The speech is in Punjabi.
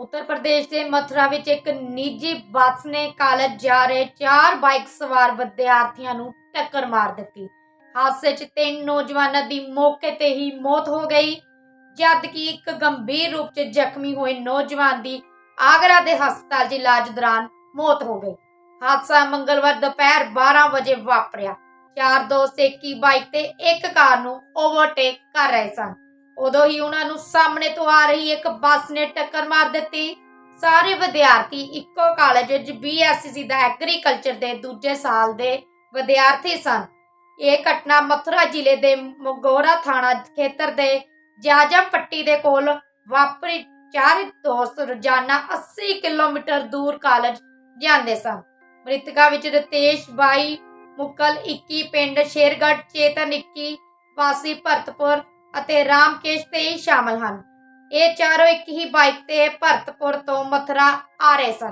ਉੱਤਰ ਪ੍ਰਦੇਸ਼ ਦੇ ਮਥੁਰਾ ਵਿੱਚ ਇੱਕ ਨਿੱਜੀ ਬੱਸ ਨੇ ਕਾਲਜ ਜਾ ਰਹੇ ਚਾਰ ਬਾਈਕ ਸਵਾਰ ਵਿਦਿਆਰਥੀਆਂ ਨੂੰ ਟੱਕਰ ਮਾਰ ਦਿੱਤੀ। ਹਾਦਸੇ 'ਚ ਤਿੰਨ ਨੌਜਵਾਨਾਂ ਦੀ ਮੌਕੇ ਤੇ ਹੀ ਮੌਤ ਹੋ ਗਈ ਜਦਕਿ ਇੱਕ ਗੰਭੀਰ ਰੂਪ 'ਚ ਜ਼ਖਮੀ ਹੋਏ ਨੌਜਵਾਨ ਦੀ ਆਗਰਾ ਦੇ ਹਸਪਤਾਲ 'ਚ ਇਲਾਜ ਦੌਰਾਨ ਮੌਤ ਹੋ ਗਈ। ਹਾਦਸਾ ਮੰਗਲਵਾਰ ਦੁਪਹਿਰ 12 ਵਜੇ ਵਾਪਰਿਆ। ਚਾਰ ਦੋਸਤ ਇੱਕ ਹੀ ਬਾਈਕ ਤੇ ਇੱਕ ਕਾਰ ਨੂੰ ਓਵਰਟੇਕ ਕਰ ਰਹੇ ਸਨ। ਉਦੋਂ ਹੀ ਉਹਨਾਂ ਨੂੰ ਸਾਹਮਣੇ ਤੋਂ ਆ ਰਹੀ ਇੱਕ ਬੱਸ ਨੇ ਟੱਕਰ ਮਾਰ ਦਿੱਤੀ। ਸਾਰੇ ਵਿਦਿਆਰਥੀ ਇੱਕੋ ਕਾਲਜ ਵਿੱਚ ਬੀਐਸਸੀ ਦਾ ਐਗਰੀਕਲਚਰ ਦੇ ਦੂਜੇ ਸਾਲ ਦੇ ਵਿਦਿਆਰਥੀ ਸਨ। ਇਹ ਘਟਨਾ ਮਥੁਰਾ ਜ਼ਿਲ੍ਹੇ ਦੇ ਮਗੋਰਾ ਥਾਣਾ ਖੇਤਰ ਦੇ ਜਾਜਮ ਪੱਟੀ ਦੇ ਕੋਲ ਵਾਪਰੀ। ਚਾਰ ਦੋਸਤ ਰੋਜ਼ਾਨਾ 80 ਕਿਲੋਮੀਟਰ ਦੂਰ ਕਾਲਜ ਜਾਂਦੇ ਸਨ। ਮ੍ਰਿਤਕਾ ਵਿੱਚ ਰਤੇਸ਼ ਬਾਈ, ਮੁਕਲ 21 ਪਿੰਡ ਸ਼ੇਰਗੜ੍ਹ, ਚੇਤਨ 21 ਵਾਸੀ ਭਰਤਪੁਰ ਅਤੇ ਰਾਮਕੇਸ਼ ਤੇ ਹੀ ਸ਼ਾਮਲ ਹਨ। ਇਹ ਚਾਰੋਂ ਇੱਕ ਹੀ ਬਾਈਕ ਤੇ ਭਰਤਪੁਰ ਤੋਂ ਮਥੁਰਾ ਆ ਰਹੇ ਸਨ।